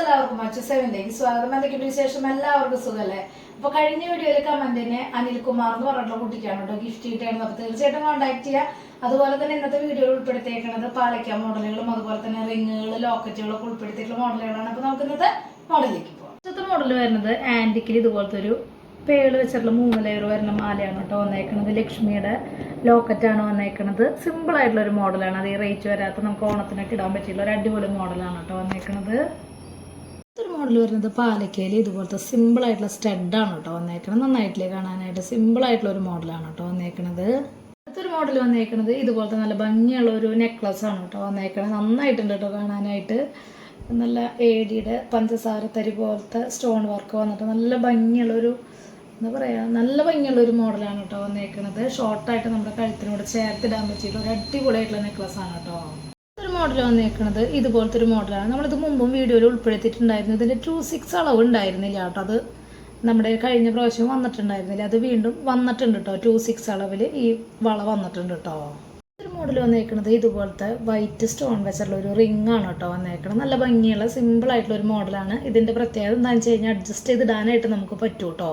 എല്ലാവർക്കും മറ്റു സെവനിലേക്ക് സ്വാഗതം. എന്തൊക്കെയുണ്ട് വിശേഷം? എല്ലാവർക്കും സുഖല്ലേ? അപ്പൊ കഴിഞ്ഞ വീഡിയോയിൽ കമന്റിന് അനിൽകുമാർ എന്ന് പറഞ്ഞിട്ടുള്ള കുട്ടിക്കാണ് കേട്ടോ ഗിഫ്റ്റ് കിട്ടിയാണ് അപ്പൊ തീർച്ചയായിട്ടും കോൺടാക്ട് ചെയ്യുക അതുപോലെ തന്നെ ഇന്നത്തെ വീഡിയോയിൽ ഉൾപ്പെടുത്തിയേക്കുന്നത് പാലക്ക മോഡലുകളും അതുപോലെ തന്നെ റിങ്ങുകൾ ലോക്കറ്റുകളൊക്കെ ഉൾപ്പെടുത്തിയിട്ടുള്ള മോഡലുകളാണ്. അപ്പൊ നമുക്ക് ഇന്നത്തെ മോഡലിലേക്ക് പോകാം ഇന്നത്തെ മോഡൽ വരുന്നത് ആന്റിക്കിൽ ഇതുപോലത്തെ ഒരു പേൾ വെച്ചിട്ടുള്ള മൂന്ന് ലെയർ വരുന്ന മാലയാണ് കേട്ടോ വന്നേക്കുന്നത് ലക്ഷ്മിയുടെ ലോക്കറ്റാണ് വന്നേക്കുന്നത് സിമ്പിൾ ആയിട്ടുള്ള ഒരു മോഡലാണ് അത് ഈ റേറ്റ് വരാത്ത നമുക്ക് ഓണത്തിനൊക്കെ ഇടാൻ പറ്റിയുള്ള ഒരു അടിപൊളി മോഡലാണ് കേട്ടോ വന്നേക്കുന്നത് ഒരു മോഡൽ വരുന്നത് പാലക്കയിൽ ഇതുപോലത്തെ ആയിട്ടുള്ള സ്റ്റഡാണ് കേട്ടോ വന്നേക്കണത്. നന്നായിട്ടില്ലേ കാണാനായിട്ട്? സിമ്പിൾ ആയിട്ടുള്ള ഒരു മോഡലാണ് കേട്ടോ വന്നേക്കണത്. അടുത്തൊരു മോഡൽ വന്നേക്കണത് ഇതുപോലത്തെ നല്ല ഭംഗിയുള്ള ഒരു നെക്ലസ് ആണ് കേട്ടോ വന്നേക്കണത്. നന്നായിട്ടുണ്ട് കേട്ടോ കാണാനായിട്ട്. നല്ല ഏടിയുടെ പഞ്ചസാര തരി പോലത്തെ സ്റ്റോൺ വർക്ക് വന്നിട്ട് നല്ല ഭംഗിയുള്ള ഒരു എന്താ പറയുക നല്ല ഭംഗിയുള്ള ഒരു മോഡലാണ് കേട്ടോ വന്നേക്കുന്നത് ഷോർട്ടായിട്ട് നമ്മുടെ കഴുത്തിനോട് ചേർത്തിടാൻ പറ്റിയിട്ടുള്ള ഒരു അടിപൊളിയായിട്ടുള്ള നെക്ലസ് ആണ് കേട്ടോ. ഒരു മോഡൽ വന്നേക്കുന്നത് ഇതുപോലത്തെ ഒരു മോഡലാണ് നമ്മളിത് മുമ്പും വീഡിയോയിൽ ഉൾപ്പെടുത്തിയിട്ടുണ്ടായിരുന്നു. ഇതിന്റെ ടു സിക്സ് അളവ് ഉണ്ടായിരുന്നില്ല കേട്ടോ അത്. നമ്മുടെ കഴിഞ്ഞ പ്രാവശ്യം വന്നിട്ടുണ്ടായിരുന്നില്ല. അത് വീണ്ടും വന്നിട്ടുണ്ട് കേട്ടോ ടു സിക്സ് അളവിൽ ഈ വള വന്നിട്ടുണ്ട് കേട്ടോ മോഡൽ വന്നേക്കുന്നത് ഇതുപോലത്തെ വൈറ്റ് സ്റ്റോൺ വെച്ചുള്ള ഒരു റിംഗ് ആണ് കേട്ടോ വന്നേക്കുന്നത് നല്ല ഭംഗിയുള്ള സിമ്പിൾ ആയിട്ടുള്ള ഒരു മോഡലാണ്. ഇതിന്റെ പ്രത്യേകത എന്താണെന്ന് വെച്ച് കഴിഞ്ഞാൽ അഡ്ജസ്റ്റ് ചെയ്ത് ഇടാനായിട്ട് നമുക്ക് പറ്റൂ കേട്ടോ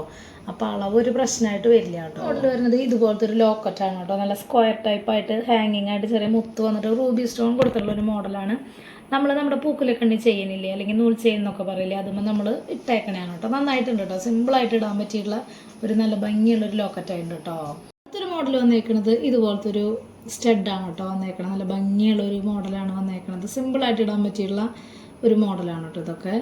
അപ്പോൾ അളവ് ഒരു പ്രശ്നമായിട്ട് വരില്ല കേട്ടോ മോഡൽ വരുന്നത് ഇതുപോലത്തെ ഒരു ലോക്കറ്റ് ആണ് കേട്ടോ നല്ല സ്ക്വയർ ടൈപ്പ് ആയിട്ട് ഹാങ്ങിങ് ആയിട്ട് ചെറിയ മുത്ത് വന്നിട്ട് റൂബി സ്റ്റോൺ കൊടുത്തിട്ടുള്ള ഒരു മോഡലാണ്. നമ്മൾ നമ്മുടെ പൂക്കിലൊക്കെ ഉണ്ടെങ്കിൽ ചെയ്യുന്നില്ലേ? അല്ലെങ്കിൽ നൂൽ ചെയ്യുന്നൊക്കെ പറയില്ലേ? അതുമ്പോൾ നമ്മൾ ഇട്ടേക്കണേ കേട്ടോ നന്നായിട്ടുണ്ട് കേട്ടോ സിമ്പിളായിട്ട് ഇടാൻ പറ്റിയിട്ടുള്ള ഒരു നല്ല ഭംഗിയുള്ള ഒരു ലോക്കറ്റ് ആയിട്ടുണ്ട് കേട്ടോ അടുത്തൊരു മോഡൽ വന്നേക്കുന്നത് ഇതുപോലത്തെ ഒരു സ്റ്റഡാണ് കേട്ടോ വന്നേക്കണം നല്ല ഭംഗിയുള്ള ഒരു മോഡലാണ് വന്നേക്കണത്. സിമ്പിളായിട്ട് ഇടാൻ പറ്റിയുള്ള ഒരു മോഡലാണ് കേട്ടോ ഇതൊക്കെ.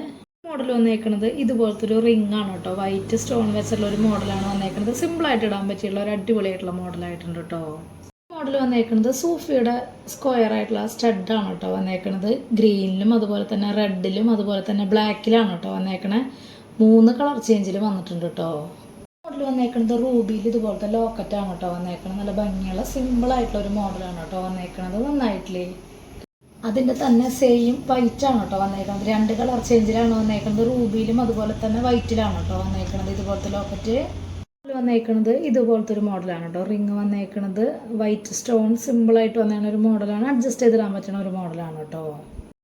മോഡൽ വന്നേക്കണത് ഇതുപോലത്തെ ഒരു റിംഗ് ആണ് കേട്ടോ. വൈറ്റ് സ്റ്റോൺ വെച്ചുള്ള ഒരു മോഡലാണ് വന്നേക്കണത്. സിമ്പിളായിട്ട് ഇടാൻ പറ്റിയുള്ള ഒരു അടിപൊളിയായിട്ടുള്ള മോഡലായിട്ടുണ്ട് കേട്ടോ. മോഡൽ വന്നേക്കുന്നത് സൂഫിയുടെ സ്ക്വയർ ആയിട്ടുള്ള സ്റ്റഡാണ് കേട്ടോ വന്നേക്കണത്. ഗ്രീനിലും അതുപോലെ തന്നെ റെഡിലും അതുപോലെ തന്നെ ബ്ലാക്കിലാണ് കേട്ടോ വന്നേക്കണേ. മൂന്ന് കളർ ചേഞ്ചിൽ വന്നിട്ടുണ്ട് കേട്ടോ. മോഡൽ വന്നേക്കുന്നത് റൂബിയിൽ ഇതുപോലത്തെ ലോക്കറ്റാണ് കേട്ടോ വന്നേക്കണത്. നല്ല ഭംഗിയുള്ള സിമ്പിൾ ആയിട്ടുള്ള ഒരു മോഡലാണ് കേട്ടോ വന്നേക്കണത്. നന്നായിട്ടില്ലേ? അതിന്റെ തന്നെ സെയിം വൈറ്റ് ആണ് കേട്ടോ വന്നേക്കുന്നത് രണ്ട് കളർ ചേഞ്ചിലാണ് വന്നേക്കുന്നത് റൂബിയിലും അതുപോലെ തന്നെ വൈറ്റിലാണ് കേട്ടോ വന്നേക്കുന്നത് ഇതുപോലത്തെ ലോക്കറ്റ് വന്നേക്കുന്നത് ഇതുപോലത്തെ ഒരു മോഡലാണ് കേട്ടോ. റിങ് വന്നേക്കുന്നത് വൈറ്റ് സ്റ്റോൺ സിമ്പിൾ ആയിട്ട് വന്നേക്കുന്ന ഒരു മോഡലാണ് അഡ്ജസ്റ്റ് ചെയ്തിടാൻ പറ്റുന്ന ഒരു മോഡലാണ് കേട്ടോ.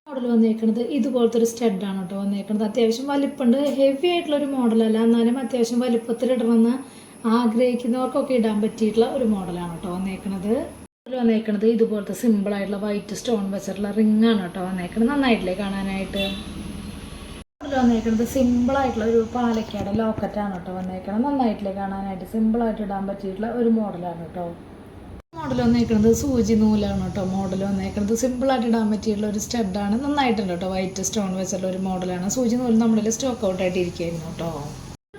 മോഡൽ വന്നേക്കുന്നത് ഇതുപോലത്തെ ഒരു സ്റ്റഡാണ് കേട്ടോ വന്നേക്കുന്നത് അത്യാവശ്യം വലിപ്പമുണ്ട് ഹെവി ആയിട്ടുള്ള ഒരു മോഡലല്ല എന്നാലും അത്യാവശ്യം വലിപ്പത്തിൽ ഇടണമെന്ന് ആഗ്രഹിക്കുന്നവർക്കൊക്കെ ഇടാൻ പറ്റിയിട്ടുള്ള ഒരു മോഡലാണ് കേട്ടോ വന്നേക്കുന്നത് മോഡൽ വന്നേക്കുന്നത് ഇതുപോലത്തെ സിമ്പിൾ ആയിട്ടുള്ള വൈറ്റ് സ്റ്റോൺ വെച്ചിട്ടുള്ള റിംഗ് ആണ് കേട്ടോ വന്നേക്കുന്നത് നന്നായിട്ടില്ലേ കാണാനായിട്ട്? മോഡൽ വന്നേക്കുന്നത് സിമ്പിൾ ആയിട്ടുള്ള ഒരു പാലക്കാട് ലോക്കറ്റാണ് കേട്ടോ വന്നേക്കുന്നത് നന്നായിട്ടില്ലേ കാണാനായിട്ട്? സിമ്പിൾ ആയിട്ട് ഇടാൻ പറ്റിയിട്ടുള്ള ഒരു മോഡലാണ് കേട്ടോ മോഡൽ വന്നേക്കുന്നത് സൂചി നൂലാണ് കേട്ടോ മോഡൽ വന്നേക്കുന്നത്. സിമ്പിളായിട്ട് ഇടാൻ പറ്റിയുള്ള ഒരു സ്റ്റഡാണ് നന്നായിട്ടുണ്ട് കേട്ടോ വൈറ്റ് സ്റ്റോൺ വെച്ചുള്ള ഒരു മോഡലാണ് സൂചി നൂൽ നമ്മളിൽ സ്റ്റോക്ക് ഔട്ട് ആയിട്ട് ഇരിക്കുകയായിരുന്നു കേട്ടോ.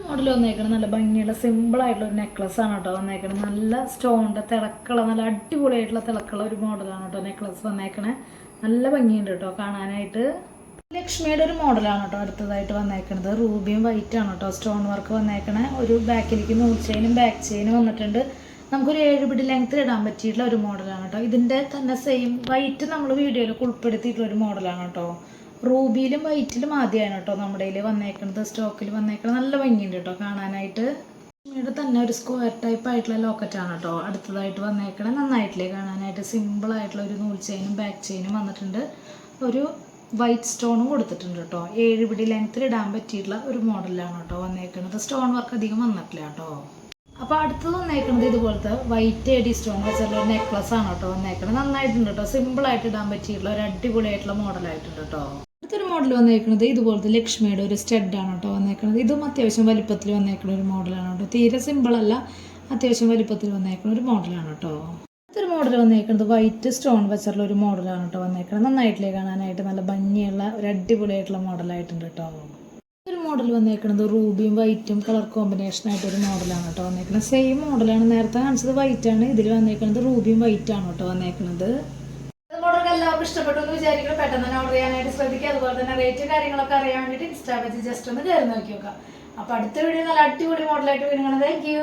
മോഡൽ വന്നേക്കുന്നത് നല്ല ഭംഗിയുള്ള സിമ്പിൾ ആയിട്ടുള്ള ഒരു നെക്ലസ് ആണ് കേട്ടോ വന്നേക്കുന്നത്. നല്ല സ്റ്റോണിന്റെ തിളക്കുള്ള നല്ല അടിപൊളിയായിട്ടുള്ള തിളക്കുള്ള ഒരു മോഡലാണ് കേട്ടോ നെക്ലസ് വന്നേക്കണേ. നല്ല ഭംഗിയുണ്ട് കേട്ടോ കാണാനായിട്ട്. ലക്ഷ്മിയുടെ ഒരു മോഡലാണ് കേട്ടോ അടുത്തതായിട്ട് വന്നേക്കുന്നത് റൂബിയും വൈറ്റ് ആണ് കേട്ടോ സ്റ്റോൺ വർക്ക് വന്നേക്കണേ. ഒരു ബാക്കിലേക്ക് നൂൽ ചെയിനും ബാക്ക് ചെയിനും വന്നിട്ടുണ്ട്. നമുക്കൊരു ഏഴ് പിടി ലെങ്ത്തിൽ ഇടാൻ പറ്റിയിട്ടുള്ള ഒരു മോഡലാണ് കേട്ടോ ഇതിന്റെ തന്നെ സെയിം വൈറ്റ് നമ്മൾ വീഡിയോയിലൊക്കെ ഉൾപ്പെടുത്തിയിട്ടുള്ള ഒരു മോഡലാണ് കേട്ടോ റൂബിയിലും വൈറ്റിലും ആദ്യമാണ് കേട്ടോ നമ്മുടെ കയ്യിൽ സ്റ്റോക്കിൽ വന്നേക്കുന്നത് നല്ല ഭംഗിയുണ്ട് കേട്ടോ കാണാനായിട്ട്. ഇവിടെ തന്നെ ഒരു സ്ക്വയർ ടൈപ്പ് ആയിട്ടുള്ള ലോക്കറ്റാണ് കേട്ടോ അടുത്തതായിട്ട് വന്നേക്കണേ നന്നായിട്ടില്ലേ കാണാനായിട്ട്. സിമ്പിൾ ആയിട്ടുള്ള ഒരു നൂൽ ചെയിനും ബാക്ക് ചെയിനും വന്നിട്ടുണ്ട്. ഒരു വൈറ്റ് സ്റ്റോണും കൊടുത്തിട്ടുണ്ട് കേട്ടോ ഏഴ് പിടി ലെങ്ത്തിൽ ഇടാൻ പറ്റിയിട്ടുള്ള ഒരു മോഡലാണ് കേട്ടോ വന്നേക്കണത്. സ്റ്റോൺ വർക്ക് അധികം വന്നിട്ടില്ല കേട്ടോ അപ്പോൾ അടുത്തത് വന്നേക്കുന്നത് ഇതുപോലത്തെ വൈറ്റ് എഡി സ്റ്റോൺ വെച്ചുള്ള ഒരു നെക്ലസ് ആണ് കേട്ടോ വന്നേക്കുന്നത് നന്നായിട്ടുണ്ട് കേട്ടോ. സിമ്പിൾ ആയിട്ട് ഇടാൻ പറ്റിയിട്ടുള്ള ഒരു അടിപൊളിയായിട്ടുള്ള മോഡലായിട്ടുണ്ട് കേട്ടോ. അടുത്തൊരു മോഡൽ വന്നേക്കുന്നത് ഇതുപോലത്തെ ലക്ഷ്മിയുടെ ഒരു സ്റ്റഡാണ് കേട്ടോ വന്നേക്കുന്നത് ഇതും അത്യാവശ്യം വലിപ്പത്തിൽ വന്നേക്കുന്ന ഒരു മോഡലാണ് കേട്ടോ. തീരെ സിമ്പിൾ അല്ല അത്യാവശ്യം വലിപ്പത്തിൽ വന്നേക്കുന്ന ഒരു മോഡലാണ് കേട്ടോ. അടുത്തൊരു മോഡൽ വന്നേക്കുന്നത് വൈറ്റ് സ്റ്റോൺ വെച്ചുള്ള ഒരു മോഡലാണ് കേട്ടോ വന്നേക്കുന്നത് നന്നായിട്ടില്ലേ കാണാനായിട്ട്? നല്ല ഭംഗിയുള്ള ഒരു അടിപൊളിയായിട്ടുള്ള മോഡലായിട്ടുണ്ട് കേട്ടോ. ഒരു മോഡൽ വന്നേക്കുന്നത് റൂബിയും വൈറ്റും കളർ കോമ്പിനേഷൻ ആയിട്ട് ഒരു മോഡലാണ് കേട്ടോ വന്നേക്കുന്നത് സെയിം മോഡലാണ് നേരത്തെ കാണിച്ചത് വൈറ്റ് ആണ്. ഇതിൽ വന്നേക്കുന്നത് റൂബിയും വൈറ്റ് ആണ് കേട്ടോ വന്നേക്കുന്നത് മോഡൽ എല്ലാവർക്കും ഇഷ്ടപ്പെട്ടു എന്ന് വിചാരിക്കുന്നു. പെട്ടെന്ന് തന്നെ ഓർഡർ ചെയ്യാനായിട്ട് ശ്രദ്ധിക്കുക. അതുപോലെ തന്നെ റേറ്റ് കാര്യങ്ങളൊക്കെ അറിയാൻ വേണ്ടിയിട്ട് ഇൻസ്റ്റാ പേജ് ജസ്റ്റ് ഒന്ന് കയറി നോക്കി നോക്കാം അപ്പൊ അടുത്ത വീഡിയോ നല്ല അടിപൊളി മോഡലായിട്ട് വരുന്നത് താങ്ക് യു